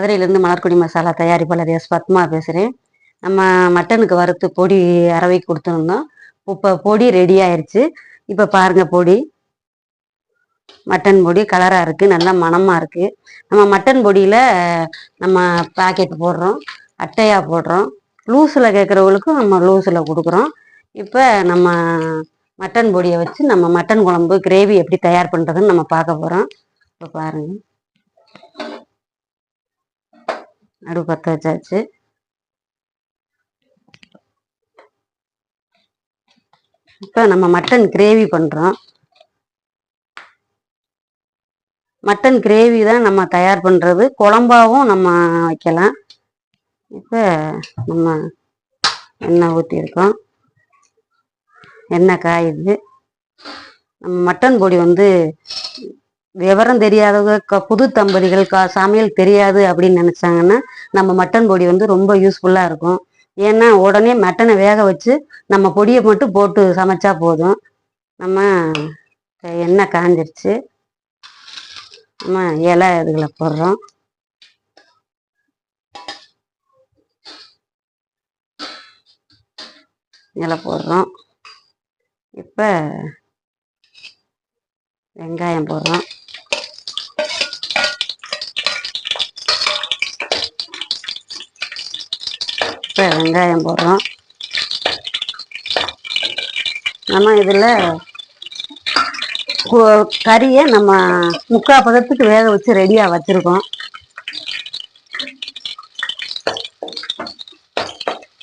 மதுரையிலேருந்து மலர்கொடி மசாலா தயாரிப்பாளர் எஸ். பத்மா பேசுகிறேன் நம்ம மட்டனுக்கு வறுத்து பொடி அரவை கொடுத்துருந்தோம். இப்போ பொடி ரெடி ஆயிடுச்சு இப்போ பாருங்க பொடி. மட்டன் பொடி கலராக இருக்குது நல்லா மணமாக இருக்குது நம்ம மட்டன் பொடியில் நம்ம பாக்கெட் போடுறோம். அட்டையாக போடுறோம். லூஸில் கேட்குறவங்களுக்கும் நம்ம லூஸில் கொடுக்குறோம். இப்போ நம்ம மட்டன் பொடியை வச்சு நம்ம மட்டன் குழம்பு கிரேவி எப்படி தயார் பண்ணுறதுன்னு நம்ம பார்க்க போகிறோம் இப்போ பாருங்கள் அடுப்பு பற்ற வச்சாச்சு. இப்போ நம்ம மட்டன் கிரேவி பண்ணுறோம் மட்டன் கிரேவி தான் நம்ம தயார் பண்ணுறது குழம்பாவும் நம்ம வைக்கலாம். இப்போ நம்ம எண்ணெய் ஊற்றிருக்கோம் எண்ணெய் காயுது. நம்ம மட்டன் பொடி வந்து விவரம் தெரியாதவங்க க- புது தம்பதிகள் கா சமையல் தெரியாது அப்படின்னு நினச்சாங்கன்னா நம்ம மட்டன் பொடி வந்து ரொம்ப யூஸ்ஃபுல்லாக இருக்கும். ஏன்னா உடனே மட்டனை வேக வச்சு நம்ம பொடியை மட்டும் போட்டு சமைச்சா போதும். நம்ம எண்ணெய் காஞ்சிருச்சு. நம்ம இலை இதுகளை போடுறோம். இலை போடுறோம். இப்போ வெங்காயம் போடுறோம். வெங்காயம் போடுறோம். நம்ம இதில் கறியை நம்ம முக்கால் பதத்துக்கு வேக வச்சு ரெடியாக வச்சுருக்கோம்.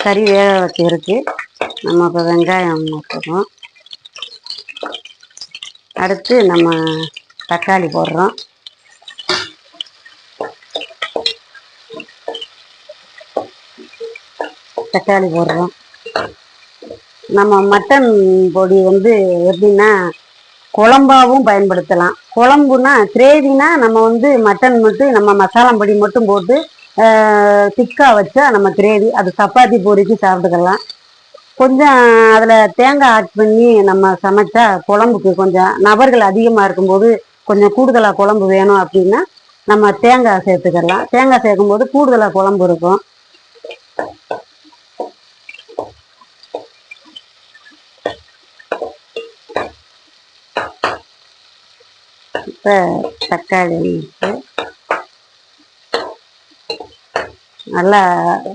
கறி வேக வச்சிருக்கு நம்ம இப்போ வெங்காயம் போடுறோம். அடுத்து நம்ம தக்காளி போடுறோம். தக்காளி போடுறோம். நம்ம மட்டன் பொடி வந்து எப்படின்னா குழம்பாவும் பயன்படுத்தலாம். குழம்புனா கிரேவினா நம்ம வந்து மட்டன் மட்டும் நம்ம மசாலா பொடி மட்டும் போட்டு திக்காக வச்சா நம்ம கிரேவி அது சப்பாத்தி பொரிக்கு சாப்பிட்டுக்கலாம். கொஞ்சம் அதில் தேங்காய் ஆட் பண்ணி நம்ம சமைச்சா குழம்புக்கு கொஞ்சம் நபர்கள் அதிகமாக இருக்கும்போது கொஞ்சம் கூடுதலாக குழம்பு வேணும் அப்படின்னா நம்ம தேங்காய் சேர்த்துக்கலாம். தேங்காய் சேர்க்கும்போது கூடுதலாக குழம்பு இருக்கும். இப்போ தக்காளி இருக்கு. நல்லா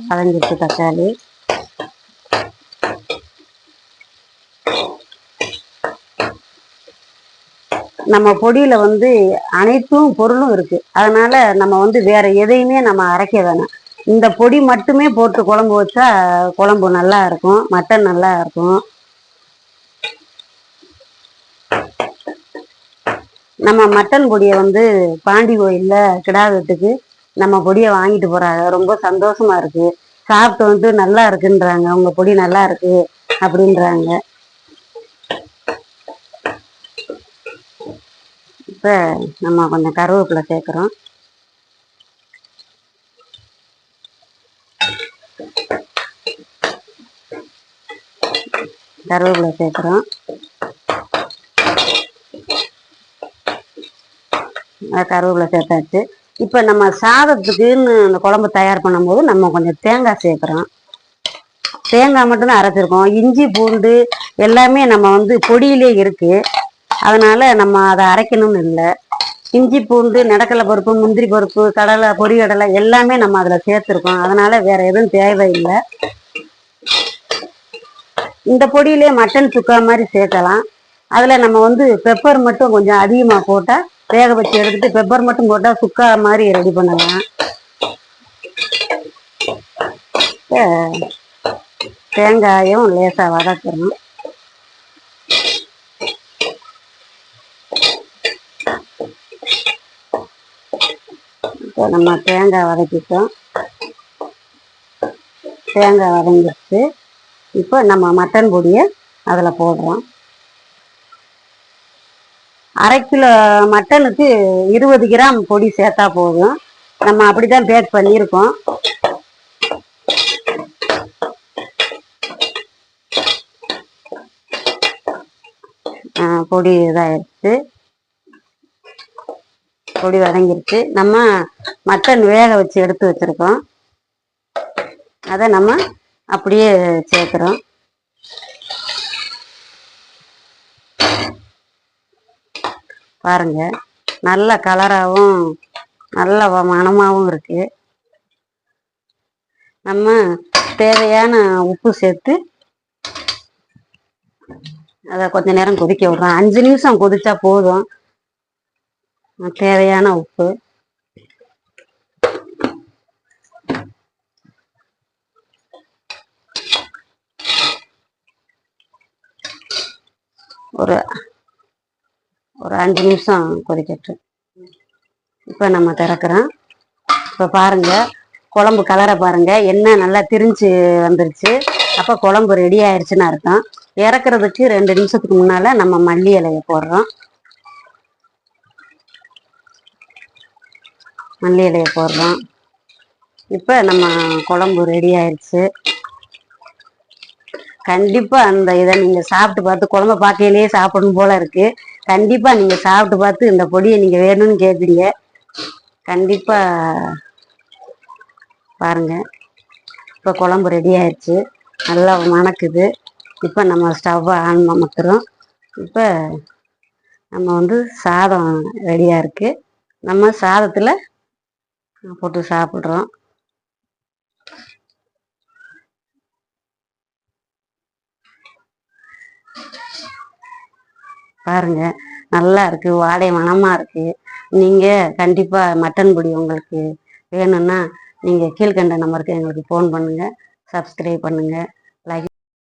வதங்கிடுச்சு தக்காளி. நம்ம பொடியில வந்து அனைத்தும் பொருளும் இருக்கு. அதனால நம்ம வந்து வேற எதையுமே நம்ம அரைக்க வேணாம். இந்த பொடி மட்டுமே போட்டு குழம்பு வச்சா குழம்பு நல்லா இருக்கும் மட்டன் நல்லா இருக்கும். நம்ம மட்டன் பொடியை வந்து பாண்டி கோயில்ல கிடா வெட்டுக்கு நம்ம பொடியை வாங்கிட்டு போறாங்க. ரொம்ப சந்தோஷமா இருக்கு. சாப்பிட்டு வந்து நல்லா இருக்குன்றாங்க. உங்க பொடி நல்லா இருக்கு அப்படின்றாங்க. இப்ப நம்ம கொஞ்சம் கருவேப்பிலை சேர்க்குறோம். கருவேப்பிலை சேர்க்குறோம். கருவேப்பிலை சேர்த்தாச்சு. இப்போ நம்ம சாதத்துக்குன்னு அந்த குழம்பு தயார் பண்ணும்போது நம்ம கொஞ்சம் தேங்காய் சேர்க்குறோம். தேங்காய் மட்டும்தான் அரைச்சிருக்கோம். இஞ்சி பூண்டு எல்லாமே நம்ம வந்து பொடியிலே இருக்கு. அதனால நம்ம அதை அரைக்கணும்னு இல்லை. இஞ்சி பூண்டு நடக்கலை பருப்பு முந்திரி பருப்பு கடலை பொரிகடலை எல்லாமே நம்ம அதில் சேர்த்துருக்கோம். அதனால வேறு எதுவும் தேவையில்லை. இந்த பொடியிலே மட்டன் சுக்கா மாதிரி சேர்க்கலாம். அதில் நம்ம வந்து பெப்பர் மட்டும் கொஞ்சம் அதிகமாக போட்டால் வேக வச்சு எடுத்துட்டு பெப்பர் மட்டும் போட்டால் சுக்கா மாதிரி ரெடி பண்ணலாம் தேங்காயும் லேசாக வதக்கணும் இப்போ நம்ம தேங்காய் வதக்கிட்டோம். தேங்காய் வதங்கிடுச்சு. இப்போ நம்ம மட்டன் பொடியை அதில் போடுறோம். அரை கிலோ மட்டனுக்கு இருபது கிராம் பொடி சேர்த்தா போதும். நம்ம அப்படிதான் பேக் பண்ணியிருக்கோம். ஆ, பொடி இதாகிடுச்சு பொடி வதங்கிருச்சு. நம்ம மட்டன் வேக வச்சு எடுத்து வச்சிருக்கோம். அதை நம்ம அப்படியே சேர்க்குறோம். பாருங்க. நல்ல கலராகவும் நல்ல வ- மணமாவும் இருக்கு. நம்ம தேவையான உப்பு சேர்த்து அதை கொஞ்ச நேரம் கொதிக்க விடுறோம். அஞ்சு நிமிஷம் கொதிச்சா போதும். தேவையான உப்பு. ஒரு ஒரு அஞ்சு நிமிஷம் கொதிக்கட்டும். இப்போ நம்ம திறக்கிறோம். இப்போ பாருங்கள் குழம்பு கலரை பாருங்க. என்ன நல்லா திரிஞ்சு வந்துருச்சு. அப்போ குழம்பு ரெடி ஆயிடுச்சுன்னு அர்த்தம். இறக்குறதுக்கு ரெண்டு நிமிஷத்துக்கு முன்னால் நம்ம மல்லி இலையை போடுறோம். மல்லி இலையை போடுறோம். இப்போ நம்ம குழம்பு ரெடி ஆயிடுச்சு கண்டிப்பாக அந்த இதை நீங்கள் சாப்பிட்டு பார்த்து குழம்ப பார்க்கையிலேயே சாப்பிடணும் போல இருக்குது கண்டிப்பா நீங்க சாப்பிட்டு பார்த்து இந்த பொடியை நீங்க வேணும்னு கேட்பீங்க கண்டிப்பா பாருங்க. இப்போ குழம்பு ரெடி ஆயிடுச்சு நல்லா மணக்குது. இப்போ நம்ம ஸ்டவ்வை ஆன் அமர்த்துறோம் இப்போ நம்ம வந்து சாதம் ரெடியாக இருக்கு. நம்ம சாதத்தில் போட்டு சாப்பிட்றோம். பாருங்க. நல்லா இருக்கு. வாடை மனமா இருக்கு. நீங்க கண்டிப்பா மட்டன் பொடி உங்களுக்கு வேணும்னா நீங்க கீழ்கண்ட நம்பருக்கு எங்களுக்கு ஃபோன் பண்ணுங்க. சப்ஸ்கிரைப் பண்ணுங்க.